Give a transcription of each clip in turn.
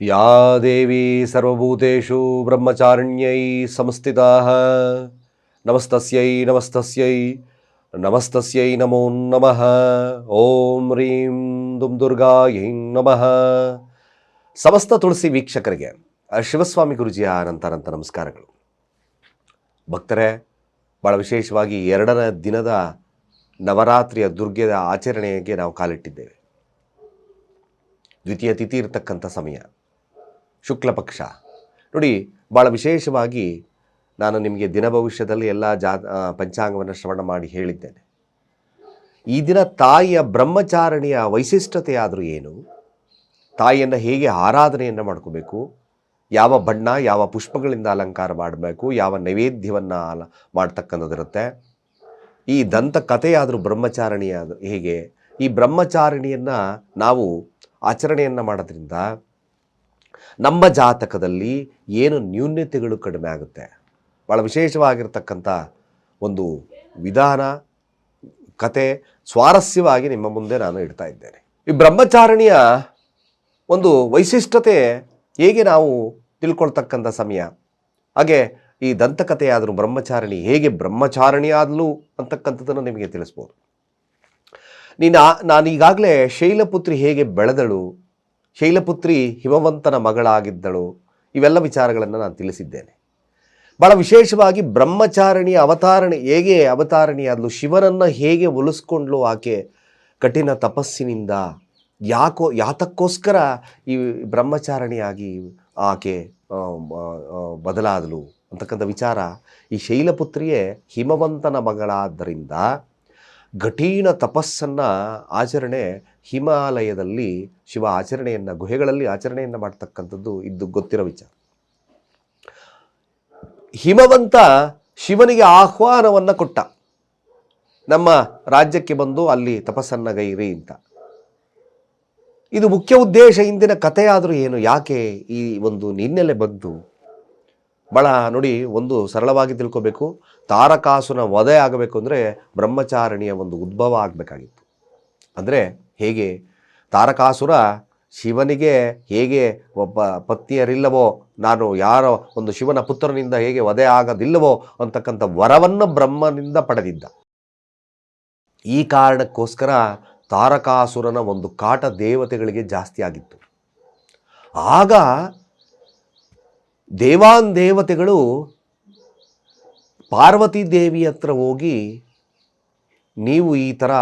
ಯಾ ದೇವಿ ಸರ್ವಭೂತೇಷು ಬ್ರಹ್ಮಚಾರಣ್ಯೈ ಸಂಸ್ಥಿ ನಮಸ್ತಸ್ಯೈ ನಮಸ್ತಸ್ಯೈ ನಮಸ್ತಸ್ಯೈ ನಮೋ ನಮಃ ಓಂ ರೀಂ ದುಂ ದುರ್ಗಾಯೈ ನಮಃ ಸಮಸ್ತ ತುಳಸಿ ವೀಕ್ಷಕರಿಗೆ ಶಿವಸ್ವಾಮಿ ಗುರುಜಿಯ ಅನಂತರಂತ ನಮಸ್ಕಾರಗಳು. ಭಕ್ತರೇ ಭಾಳ ವಿಶೇಷವಾಗಿ ಎರಡನೇ ದಿನದ ನವರಾತ್ರಿಯ ದುರ್ಗೆಯ ಆಚರಣೆಗೆ ನಾವು ಕಾಲಿಟ್ಟಿದ್ದೇವೆ. ದ್ವಿತೀಯ ತಿಥಿ ಇರತಕ್ಕಂಥ ಸಮಯ. ಶುಕ್ಲ ಪಕ್ಷ ನೋಡಿ ಭಾಳ ವಿಶೇಷವಾಗಿ ನಾನು ನಿಮಗೆ ದಿನ ಭವಿಷ್ಯದಲ್ಲಿ ಎಲ್ಲ ಜಾ ಪಂಚಾಂಗವನ್ನು ಶ್ರವಣ ಮಾಡಿ ಹೇಳಿದ್ದೇನೆ. ಈ ದಿನ ತಾಯಿಯ ಬ್ರಹ್ಮಚಾರಣಿಯ ವೈಶಿಷ್ಟ್ಯತೆ ಆದರೂ ಏನು? ತಾಯಿಯನ್ನು ಹೇಗೆ ಆರಾಧನೆಯನ್ನು ಮಾಡ್ಕೋಬೇಕು? ಯಾವ ಬಣ್ಣ, ಯಾವ ಪುಷ್ಪಗಳಿಂದ ಅಲಂಕಾರ ಮಾಡಬೇಕು? ಯಾವ ನೈವೇದ್ಯವನ್ನು ಅಲ, ಮಾಡ್ತಕ್ಕಂಥದ್ದಿರುತ್ತೆ? ಈ ದಂತ ಕಥೆಯಾದರೂ ಬ್ರಹ್ಮಚಾರಣಿಯಾದ ಹೇಗೆ? ಈ ಬ್ರಹ್ಮಚಾರಿಣಿಯನ್ನು ನಾವು ಆಚರಣೆಯನ್ನು ಮಾಡೋದ್ರಿಂದ ನಮ್ಮ ಜಾತಕದಲ್ಲಿ ಏನು ನ್ಯೂನ್ಯತೆಗಳು ಕಡಿಮೆ ಆಗುತ್ತೆ? ಭಾಳ ವಿಶೇಷವಾಗಿರ್ತಕ್ಕಂಥ ಒಂದು ವಿಧಾನ, ಕತೆ ಸ್ವಾರಸ್ಯವಾಗಿ ನಿಮ್ಮ ಮುಂದೆ ನಾನು ಇಡ್ತಾ ಇದ್ದೇನೆ. ಈ ಬ್ರಹ್ಮಚಾರಣಿಯ ಒಂದು ವೈಶಿಷ್ಟ್ಯತೆ ಹೇಗೆ ನಾವು ತಿಳ್ಕೊಳ್ತಕ್ಕಂಥ ಸಮಯ? ಹಾಗೆ ಈ ದಂತಕಥೆಯಾದರೂ ಬ್ರಹ್ಮಚಾರಣಿ ಹೇಗೆ ಬ್ರಹ್ಮಚಾರಣಿ ಆದಲು ಅಂತಕ್ಕಂಥದ್ದನ್ನು ನಿಮಗೆ ತಿಳಿಸ್ಬೋದು. ನೀನು ನಾನು ಈಗಾಗಲೇ ಶೈಲಪುತ್ರಿ ಹೇಗೆ ಬೆಳೆದಳು? ಶೈಲಪುತ್ರಿ ಹಿಮವಂತನ ಮಗಳಾಗಿದ್ದಳು. ಇವೆಲ್ಲ ವಿಚಾರಗಳನ್ನು ನಾನು ತಿಳಿಸಿದ್ದೇನೆ. ಬಹಳ ವಿಶೇಷವಾಗಿ ಬ್ರಹ್ಮಚಾರಣಿ ಅವತಾರಣೆ ಹೇಗೆ ಅವತಾರಣಿಯಾದಲು ಶಿವನನ್ನು ಹೇಗೆ ಒಲಿಸ್ಕೊಂಡ್ಲು ಆಕೆ ಕಠಿಣ ತಪಸ್ಸಿನಿಂದ? ಯಾಕೋ, ಯಾತಕ್ಕೋಸ್ಕರ ಈ ಬ್ರಹ್ಮಚಾರಣಿಯಾಗಿ ಆಕೆ ಬದಲಾದಲು ಅಂತಕ್ಕಂಥ ವಿಚಾರ ಈ ಶೈಲಪುತ್ರಿಯೇ ಹಿಮವಂತನ ಮಗಳಾದ್ದರಿಂದ ಕಠಿಣ ತಪಸ್ಸನ್ನು ಆಚರಣೆ ಹಿಮಾಲಯದಲ್ಲಿ, ಶಿವ ಆಚರಣೆಯನ್ನು, ಗುಹೆಗಳಲ್ಲಿ ಆಚರಣೆಯನ್ನು ಮಾಡ್ತಕ್ಕಂಥದ್ದು ಇದ್ದು ಗೊತ್ತಿರೋ ವಿಚಾರ. ಹಿಮವಂತ ಶಿವನಿಗೆ ಆಹ್ವಾನವನ್ನು ಕೊಟ್ಟ. ನಮ್ಮ ರಾಜ್ಯಕ್ಕೆ ಬಂದು ಅಲ್ಲಿ ತಪಸ್ಸನ್ನ ಗೈರಿ ಅಂತ. ಇದು ಮುಖ್ಯ ಉದ್ದೇಶ ಇಂದಿನ ಕಥೆಯಾದರೂ ಏನು? ಯಾಕೆ ಈ ಒಂದು ನಿನ್ನೆಲೆ ಬಂದು? ಭಾಳ ನೋಡಿ ಒಂದು ಸರಳವಾಗಿ ತಿಳ್ಕೊಬೇಕು. ತಾರಕಾಸುನ ವಧೆ ಆಗಬೇಕು ಅಂದರೆ ಬ್ರಹ್ಮಚಾರಿಣಿಯ ಒಂದು ಉದ್ಭವ ಆಗಬೇಕಾಗಿತ್ತು. ಅಂದರೆ ಹೇಗೆ? ತಾರಕಾಸುರ ಶಿವನಿಗೆ ಹೇಗೆ ಒಬ್ಬ ಪತ್ನಿಯರಿಲ್ಲವೋ, ನಾನು ಯಾರೋ ಒಂದು ಶಿವನ ಪುತ್ರನಿಂದ ಹೇಗೆ ವಧೆ ಆಗೋದಿಲ್ಲವೋ ಅಂತಕ್ಕಂಥ ವರವನ್ನು ಬ್ರಹ್ಮನಿಂದ ಪಡೆದಿದ್ದ. ಈ ಕಾರಣಕ್ಕೋಸ್ಕರ ತಾರಕಾಸುರನ ಒಂದು ಕಾಟ ದೇವತೆಗಳಿಗೆ ಜಾಸ್ತಿ ಆಗಿತ್ತು. ಆಗ ದೇವಾನ್ ದೇವತೆಗಳು ಪಾರ್ವತಿ ದೇವಿ ಹತ್ರ ಹೋಗಿ ನೀವು ಈ ಥರ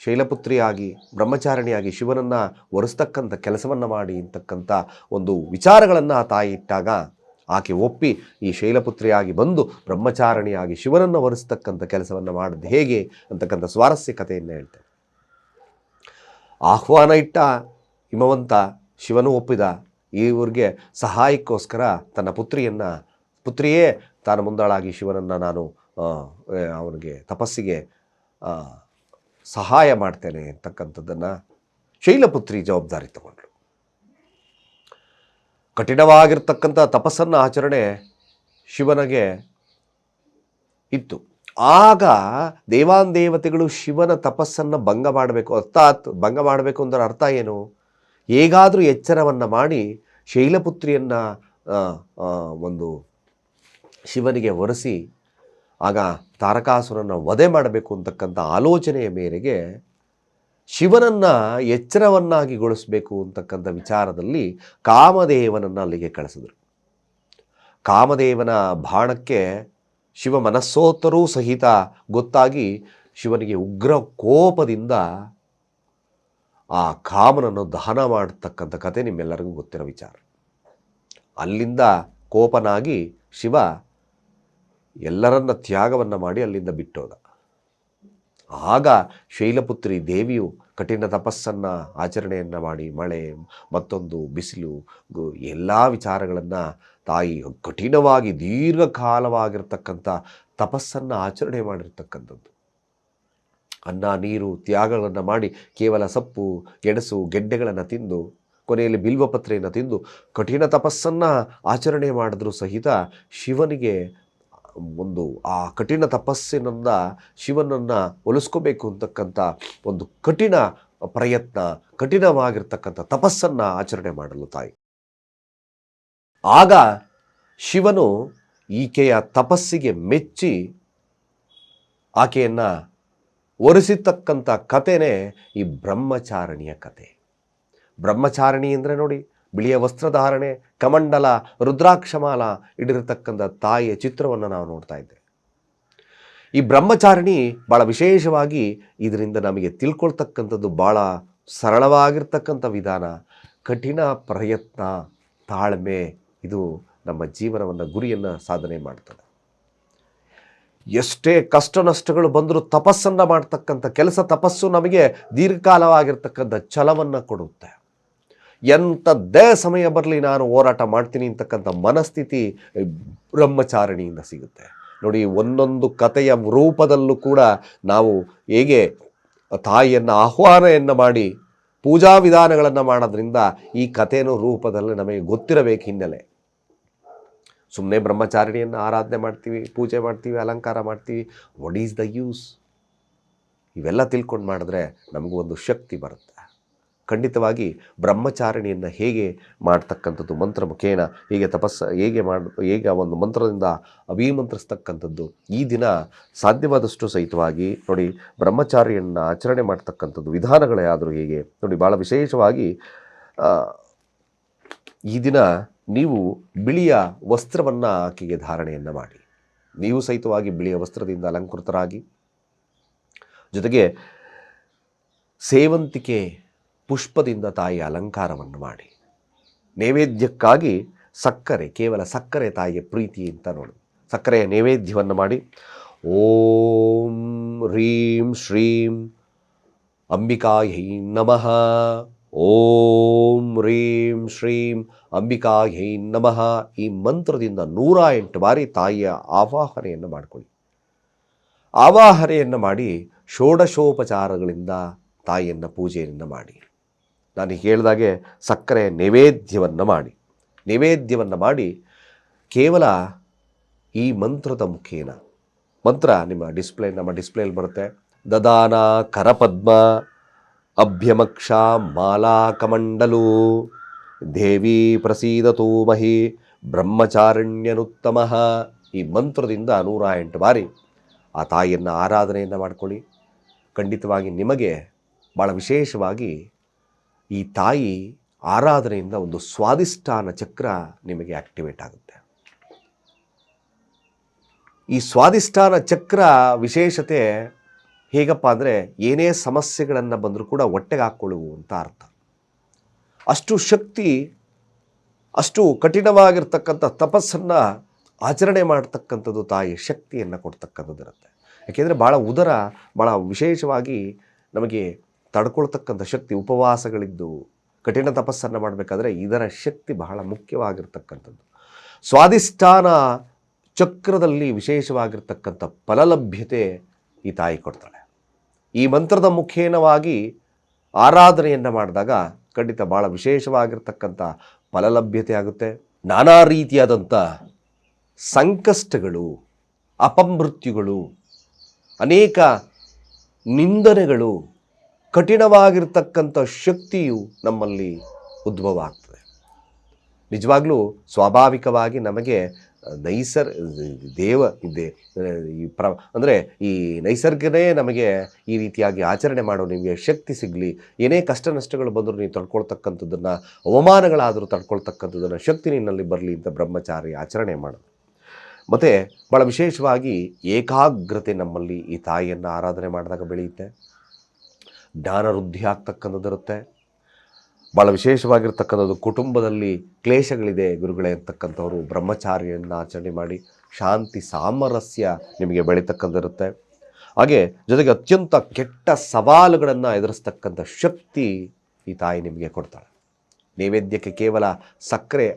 ಶೈಲಪುತ್ರಿಯಾಗಿ, ಬ್ರಹ್ಮಚಾರಣಿಯಾಗಿ ಶಿವನನ್ನು ಒರೆಸ್ತಕ್ಕಂಥ ಕೆಲಸವನ್ನು ಮಾಡಿ ಅಂತಕ್ಕಂಥ ಒಂದು ವಿಚಾರಗಳನ್ನು ಆ ತಾಯಿ ಇಟ್ಟಾಗ ಆಕೆ ಒಪ್ಪಿ ಈ ಶೈಲಪುತ್ರಿಯಾಗಿ ಬಂದು ಬ್ರಹ್ಮಚಾರಣಿಯಾಗಿ ಶಿವನನ್ನು ಒರೆಸ್ತಕ್ಕಂಥ ಕೆಲಸವನ್ನು ಮಾಡಿದ್ದು ಹೇಗೆ ಅಂತಕ್ಕಂಥ ಸ್ವಾರಸ್ಯ ಕಥೆಯನ್ನು ಹೇಳ್ತೇನೆ. ಆಹ್ವಾನ ಇಟ್ಟ ಹಿಮವಂತ ಶಿವನು ಒಪ್ಪಿದ ಇವ್ರಿಗೆ ಸಹಾಯಕ್ಕೋಸ್ಕರ ತನ್ನ ಪುತ್ರಿಯನ್ನು, ಪುತ್ರಿಯೇ ತಾನು ಮುಂದಾಳಾಗಿ ಶಿವನನ್ನು ನಾನು ಅವನಿಗೆ ತಪಸ್ಸಿಗೆ ಸಹಾಯ ಮಾಡ್ತೇನೆ ಅಂತಕ್ಕಂಥದ್ದನ್ನು ಶೈಲಪುತ್ರಿ ಜವಾಬ್ದಾರಿ ತಗೊಂಡ್ರು ಕಠಿಣವಾಗಿರ್ತಕ್ಕಂಥ ತಪಸ್ಸನ್ನು ಆಚರಣೆ ಶಿವನಿಗೆ ಇತ್ತು. ಆಗ ದೇವಾನ್ ದೇವತೆಗಳು ಶಿವನ ತಪಸ್ಸನ್ನು ಭಂಗ ಮಾಡಬೇಕು, ಅರ್ಥಾತ್ ಭಂಗ ಮಾಡಬೇಕು ಅಂದ್ರೆ ಅರ್ಥ ಏನು? ಹೇಗಾದರೂ ಎಚ್ಚರವನ್ನು ಮಾಡಿ ಶೈಲಪುತ್ರಿಯನ್ನು ಒಂದು ಶಿವನಿಗೆ ಒರೆಸಿ, ಆಗ ತಾರಕಾಸುರನ ವಧೆ ಮಾಡಬೇಕು ಅಂತಕ್ಕಂಥ ಆಲೋಚನೆಯ ಮೇರೆಗೆ ಶಿವನನ್ನು ಎಚ್ಚರವನ್ನಾಗಿಗೊಳಿಸಬೇಕು ಅಂತಕ್ಕಂಥ ವಿಚಾರದಲ್ಲಿ ಕಾಮದೇವನನ್ನು ಅಲ್ಲಿಗೆ ಕಳಿಸಿದರು. ಕಾಮದೇವನ ಬಾಣಕ್ಕೆ ಶಿವ ಮನಸ್ಸೋತ್ತರೂ ಸಹಿತ ಗೊತ್ತಾಗಿ ಶಿವನಿಗೆ ಉಗ್ರ ಕೋಪದಿಂದ ಆ ಕಾಮನನ್ನು ದಹನ ಮಾಡತಕ್ಕಂಥ ಕತೆ ನಿಮ್ಮೆಲ್ಲರಿಗೂ ಗೊತ್ತಿರೋ ವಿಚಾರ. ಅಲ್ಲಿಂದ ಕೋಪನಾಗಿ ಶಿವ ಎಲ್ಲರನ್ನ ತ್ಯಾಗವನ್ನು ಮಾಡಿ ಅಲ್ಲಿಂದ ಬಿಟ್ಟೋದ. ಆಗ ಶೈಲಪುತ್ರಿ ದೇವಿಯು ಕಠಿಣ ತಪಸ್ಸನ್ನು, ಆಚರಣೆಯನ್ನು ಮಾಡಿ ಮಳೆ, ಮತ್ತೊಂದು ಬಿಸಿಲು ಎಲ್ಲ ವಿಚಾರಗಳನ್ನು ತಾಯಿ ಕಠಿಣವಾಗಿ, ದೀರ್ಘಕಾಲವಾಗಿರ್ತಕ್ಕಂಥ ತಪಸ್ಸನ್ನು ಆಚರಣೆ ಮಾಡಿರ್ತಕ್ಕಂಥದ್ದು. ಅನ್ನ, ನೀರು, ತ್ಯಾಗಗಳನ್ನು ಮಾಡಿ ಕೇವಲ ಸೊಪ್ಪು, ಗೆಣಸು, ಗೆಡ್ಡೆಗಳನ್ನು ತಿಂದು, ಕೊನೆಯಲ್ಲಿ ಬಿಲ್ವಪತ್ರೆಯನ್ನು ತಿಂದು ಕಠಿಣ ತಪಸ್ಸನ್ನು ಆಚರಣೆ ಮಾಡಿದ್ರೂ ಸಹಿತ ಶಿವನಿಗೆ ಒಂದು, ಆ ಕಠಿಣ ತಪಸ್ಸಿನಿಂದ ಶಿವನನ್ನು ಒಲಿಸ್ಕೋಬೇಕು ಅಂತಕ್ಕಂಥ ಒಂದು ಕಠಿಣ ಪ್ರಯತ್ನ, ಕಠಿಣವಾಗಿರ್ತಕ್ಕಂಥ ತಪಸ್ಸನ್ನು ಆಚರಣೆ ಮಾಡಲು ತಾಯಿ. ಆಗ ಶಿವನು ಈಕೆಯ ತಪಸ್ಸಿಗೆ ಮೆಚ್ಚಿ ಆಕೆಯನ್ನು ಒರೆಸಿರ್ತಕ್ಕಂಥ ಕಥೆನೇ ಈ ಬ್ರಹ್ಮಚಾರಣಿಯ ಕತೆ ಬ್ರಹ್ಮಚಾರಣಿ ಅಂದರೆ ನೋಡಿ ಬಿಳಿಯ ವಸ್ತ್ರಧಾರಣೆ ಕಮಂಡಲ, ರುದ್ರಾಕ್ಷಮಾಲ ಇಡಿರತಕ್ಕಂಥ ತಾಯಿಯ ಚಿತ್ರವನ್ನು ನಾವು ನೋಡ್ತಾ ಇದ್ದೇವೆ. ಈ ಬ್ರಹ್ಮಚಾರಿಣಿ ಭಾಳ ವಿಶೇಷವಾಗಿ ಇದರಿಂದ ನಮಗೆ ತಿಳ್ಕೊಳ್ತಕ್ಕಂಥದ್ದು ಭಾಳ ಸರಳವಾಗಿರ್ತಕ್ಕಂಥ ವಿಧಾನ. ಕಠಿಣ ಪ್ರಯತ್ನ, ತಾಳ್ಮೆ, ಇದು ನಮ್ಮ ಜೀವನವನ್ನು ಗುರಿಯನ್ನು ಸಾಧನೆ ಮಾಡ್ತದೆ. ಎಷ್ಟೇ ಕಷ್ಟ ನಷ್ಟಗಳು ಬಂದರೂ ತಪಸ್ಸನ್ನು ಮಾಡ್ತಕ್ಕಂಥ ಕೆಲಸ ತಪಸ್ಸು ನಮಗೆ ದೀರ್ಘಕಾಲವಾಗಿರ್ತಕ್ಕಂಥ ಛಲವನ್ನು ಕೊಡುತ್ತೆ. ಎಂಥದ್ದೇ ಸಮಯ ಬರಲಿ ನಾನು ಹೋರಾಟ ಮಾಡ್ತೀನಿ ಅಂತಕ್ಕಂಥ ಮನಸ್ಥಿತಿ ಬ್ರಹ್ಮಚಾರಿಣಿಯಿಂದ ಸಿಗುತ್ತೆ. ನೋಡಿ, ಒಂದೊಂದು ಕಥೆಯ ರೂಪದಲ್ಲೂ ಕೂಡ ನಾವು ಹೇಗೆ ತಾಯಿಯನ್ನು ಆಹ್ವಾನೆಯನ್ನು ಮಾಡಿ, ಪೂಜಾ ವಿಧಾನಗಳನ್ನು ಮಾಡೋದ್ರಿಂದ ಈ ಕಥೆನೂ ರೂಪದಲ್ಲಿ ನಮಗೆ ಗೊತ್ತಿರಬೇಕು ಹಿನ್ನೆಲೆ. ಸುಮ್ಮನೆ ಬ್ರಹ್ಮಚಾರಿಣಿಯನ್ನು ಆರಾಧನೆ ಮಾಡ್ತೀವಿ, ಪೂಜೆ ಮಾಡ್ತೀವಿ, ಅಲಂಕಾರ ಮಾಡ್ತೀವಿ. ವಾಟ್ ಈಸ್ ದ ಯೂಸ್ ಇವೆಲ್ಲ ತಿಳ್ಕೊಂಡು ಮಾಡಿದ್ರೆ ನಮಗೂ ಒಂದು ಶಕ್ತಿ ಬರುತ್ತೆ. ಖಂಡಿತವಾಗಿ ಬ್ರಹ್ಮಚಾರಿಣಿಯನ್ನು ಹೇಗೆ ಮಾಡ್ತಕ್ಕಂಥದ್ದು ಮಂತ್ರ ಮುಖೇನ ಹೇಗೆ ತಪಸ್ಸ ಹೇಗೆ ಮಾಡ, ಹೇಗೆ ಒಂದು ಮಂತ್ರದಿಂದ ಅಭಿಮಂತ್ರಿಸ್ತಕ್ಕಂಥದ್ದು ಈ ದಿನ ಸಾಧ್ಯವಾದಷ್ಟು ಸಹಿತವಾಗಿ ನೋಡಿ ಬ್ರಹ್ಮಚಾರಿಯನ್ನು ಆಚರಣೆ ಮಾಡ್ತಕ್ಕಂಥದ್ದು ವಿಧಾನಗಳೇ ಆದರೂ ಹೇಗೆ? ನೋಡಿ ಭಾಳ ವಿಶೇಷವಾಗಿ ಈ ದಿನ ನೀವು ಬಿಳಿಯ ವಸ್ತ್ರವನ್ನು ಆಕೆಗೆ ಧಾರಣೆಯನ್ನು ಮಾಡಿ. ನೀವು ಸಹಿತವಾಗಿ ಬಿಳಿಯ ವಸ್ತ್ರದಿಂದ ಅಲಂಕೃತರಾಗಿ, ಜೊತೆಗೆ ಸೇವಂತಿಕೆ ಪುಷ್ಪದಿಂದ ತಾಯಿಯ ಅಲಂಕಾರವನ್ನು ಮಾಡಿ. ನೈವೇದ್ಯಕ್ಕಾಗಿ ಸಕ್ಕರೆ, ಕೇವಲ ಸಕ್ಕರೆ ತಾಯಿಯ ಪ್ರೀತಿ ಅಂತ ನೋಡಿ. ಸಕ್ಕರೆಯ ನೈವೇದ್ಯವನ್ನು ಮಾಡಿ, ಓಂ ರೀಂ ಶ್ರೀಂ ಅಂಬಿಕಾಯೈ ನಮಃ. ಓಂ ರೀಂ ಶ್ರೀಂ ಅಂಬಿಕಾಯೈ ನಮಃ. ಈ ಮಂತ್ರದಿಂದ ನೂರ ಎಂಟು ಬಾರಿ ತಾಯಿಯ ಆವಾಹನೆಯನ್ನು ಮಾಡಿಕೊಳ್ಳಿ. ಆವಾಹನೆಯನ್ನು ಮಾಡಿ, ಷೋಡಶೋಪಚಾರಗಳಿಂದ ತಾಯಿಯನ್ನು ಪೂಜೆಯನ್ನು ಮಾಡಿ. ನಾನು ಹೇಳಿದಾಗೆ ಸಕ್ಕರೆ ನೈವೇದ್ಯವನ್ನು ಮಾಡಿ. ನೈವೇದ್ಯವನ್ನು ಮಾಡಿ ಕೇವಲ ಈ ಮಂತ್ರದ ಮುಖೇನ. ಮಂತ್ರ ನಿಮ್ಮ ಡಿಸ್ಪ್ಲೇ, ನಮ್ಮ ಡಿಸ್ಪ್ಲೇಲಿ ಬರುತ್ತೆ. ದದಾನ, ಕರಪದ್ಮ, ಅಭ್ಯಮಕ್ಷ ಮಾಲಾ ಕಮಂಡಲು ದೇವಿ ಪ್ರಸೀದತೋ ಮಹಿ ಬ್ರಹ್ಮಚಾರಣ್ಯನುತ್ತಮ ಈ ಮಂತ್ರದಿಂದ ನೂರ ಎಂಟು ಬಾರಿ ಆ ತಾಯಿಯನ್ನು ಆರಾಧನೆಯನ್ನು ಮಾಡಿಕೊಳ್ಳಿ. ಖಂಡಿತವಾಗಿ ನಿಮಗೆ ಭಾಳ ವಿಶೇಷವಾಗಿ ಈ ತಾಯಿ ಆರಾಧನೆಯಿಂದ ಒಂದು ಸ್ವಾದಿಷ್ಠಾನ ಚಕ್ರ ನಿಮಗೆ ಆಕ್ಟಿವೇಟ್ ಆಗುತ್ತೆ. ಈ ಸ್ವಾದಿಷ್ಠಾನ ಚಕ್ರ ವಿಶೇಷತೆ ಹೇಗಪ್ಪ ಅಂದರೆ ಏನೇ ಸಮಸ್ಯೆಗಳನ್ನು ಬಂದರೂ ಕೂಡ ಹೊಟ್ಟೆಗೆ ಹಾಕ್ಕೊಳ್ಳುವು ಅಂತ ಅರ್ಥ. ಅಷ್ಟು ಶಕ್ತಿ, ಅಷ್ಟು ಕಠಿಣವಾಗಿರ್ತಕ್ಕಂಥ ತಪಸ್ಸನ್ನು ಆಚರಣೆ ಮಾಡ್ತಕ್ಕಂಥದ್ದು ತಾಯಿ ಶಕ್ತಿಯನ್ನು ಕೊಡ್ತಕ್ಕಂಥದ್ದು ಇರುತ್ತೆ ಯಾಕೆಂದರೆ ಭಾಳ ಉದರ ಭಾಳ ವಿಶೇಷವಾಗಿ ನಮಗೆ ತಡ್ಕೊಳ್ತಕ್ಕಂಥ ಶಕ್ತಿ, ಉಪವಾಸಗಳಿದ್ದು ಕಠಿಣ ತಪಸ್ಸನ್ನು ಮಾಡಬೇಕಾದ್ರೆ ಇದರ ಶಕ್ತಿ ಬಹಳ ಮುಖ್ಯವಾಗಿರ್ತಕ್ಕಂಥದ್ದು. ಸ್ವಾದಿಷ್ಠಾನ ಚಕ್ರದಲ್ಲಿ ವಿಶೇಷವಾಗಿರ್ತಕ್ಕಂಥ ಫಲಲಭ್ಯತೆ ಈ ತಾಯಿ ಕೊಡ್ತಾಳೆ. ಈ ಮಂತ್ರದ ಮುಖೇನವಾಗಿ ಆರಾಧನೆಯನ್ನು ಮಾಡಿದಾಗ ಖಂಡಿತ ಭಾಳ ವಿಶೇಷವಾಗಿರ್ತಕ್ಕಂಥ ಫಲಲಭ್ಯತೆ ಆಗುತ್ತೆ. ನಾನಾ ರೀತಿಯಾದಂಥ ಸಂಕಷ್ಟಗಳು, ಅಪಮೃತ್ಯುಗಳು, ಅನೇಕ ನಿಂದನೆಗಳು ಕಠಿಣವಾಗಿರ್ತಕ್ಕಂಥ ಶಕ್ತಿಯು ನಮ್ಮಲ್ಲಿ ಉದ್ಭವ ಆಗ್ತದೆ ನಿಜವಾಗ್ಲೂ ಸ್ವಾಭಾವಿಕವಾಗಿ ನಮಗೆ ನೈಸರ್, ದೇವ ಇದೆ ಈ ಪ್ರ, ಅಂದರೆ ಈ ನೈಸರ್ಗನೇ ನಮಗೆ ಈ ರೀತಿಯಾಗಿ ಆಚರಣೆ ಮಾಡೋ ನಿಮಗೆ ಶಕ್ತಿ ಸಿಗಲಿ, ಏನೇ ಕಷ್ಟ ನಷ್ಟಗಳು ಬಂದರೂ ನೀವು ತಡ್ಕೊಳ್ತಕ್ಕಂಥದ್ದನ್ನು, ಅವಮಾನಗಳಾದರೂ ತಡ್ಕೊಳ್ತಕ್ಕಂಥದ್ದನ್ನು ಶಕ್ತಿ ನಿನ್ನಲ್ಲಿ ಬರಲಿ ಅಂತ ಬ್ರಹ್ಮಚಾರಿ ಆಚರಣೆ ಮಾಡೋದು. ಮತ್ತು ಭಾಳ ವಿಶೇಷವಾಗಿ ಏಕಾಗ್ರತೆ ನಮ್ಮಲ್ಲಿ ಈ ತಾಯಿಯನ್ನು ಆರಾಧನೆ ಮಾಡಿದಾಗ ಬೆಳೆಯುತ್ತೆ. ಜ್ಞಾನ ವೃದ್ಧಿ ಆಗ್ತಕ್ಕಂಥದ್ದಿರುತ್ತೆ ಭಾಳ ವಿಶೇಷವಾಗಿರ್ತಕ್ಕಂಥದ್ದು ಕುಟುಂಬದಲ್ಲಿ ಕ್ಲೇಶಗಳಿದೆ ಗುರುಗಳೇ ಅಂತಕ್ಕಂಥವ್ರು. ಬ್ರಹ್ಮಚಾರ್ಯನ್ನು ಆಚರಣೆ ಮಾಡಿ ಶಾಂತಿ ಸಾಮರಸ್ಯ ನಿಮಗೆ ಬೆಳೀತಕ್ಕಂಥಿರುತ್ತೆ ಹಾಗೆ ಜೊತೆಗೆ ಅತ್ಯಂತ ಕೆಟ್ಟ ಸವಾಲುಗಳನ್ನು ಎದುರಿಸ್ತಕ್ಕಂಥ ಶಕ್ತಿ ಈ ತಾಯಿ ನಿಮಗೆ ಕೊಡ್ತಾಳೆ. ನೈವೇದ್ಯಕ್ಕೆ ಕೇವಲ ಸಕ್ಕರೆ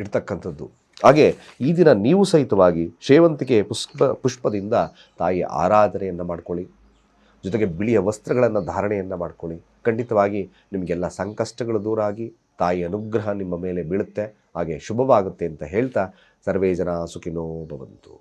ಇಡ್ತಕ್ಕಂಥದ್ದು. ಹಾಗೆ ಈ ದಿನ ನೀವು ಸಹಿತವಾಗಿ ಸೇವಂತಿಗೆ ಪುಷ್ಪ, ಪುಷ್ಪದಿಂದ ತಾಯಿ ಆರಾಧನೆಯನ್ನು ಮಾಡ್ಕೊಳ್ಳಿ. ಜೊತೆಗೆ ಬಿಳಿಯ ವಸ್ತ್ರಗಳನ್ನು ಧಾರಣೆಯನ್ನು ಮಾಡ್ಕೊಳ್ಳಿ. ಖಂಡಿತವಾಗಿ ನಿಮಗೆಲ್ಲ ಸಂಕಷ್ಟಗಳು ದೂರ ಆಗಿ ತಾಯಿ ಅನುಗ್ರಹ ನಿಮ್ಮ ಮೇಲೆ ಬೀಳುತ್ತೆ. ಹಾಗೆ ಶುಭವಾಗುತ್ತೆ ಅಂತ ಹೇಳ್ತಾ ಸರ್ವೇ ಜನ ಸುಖಿನೋ ಭವಂತು.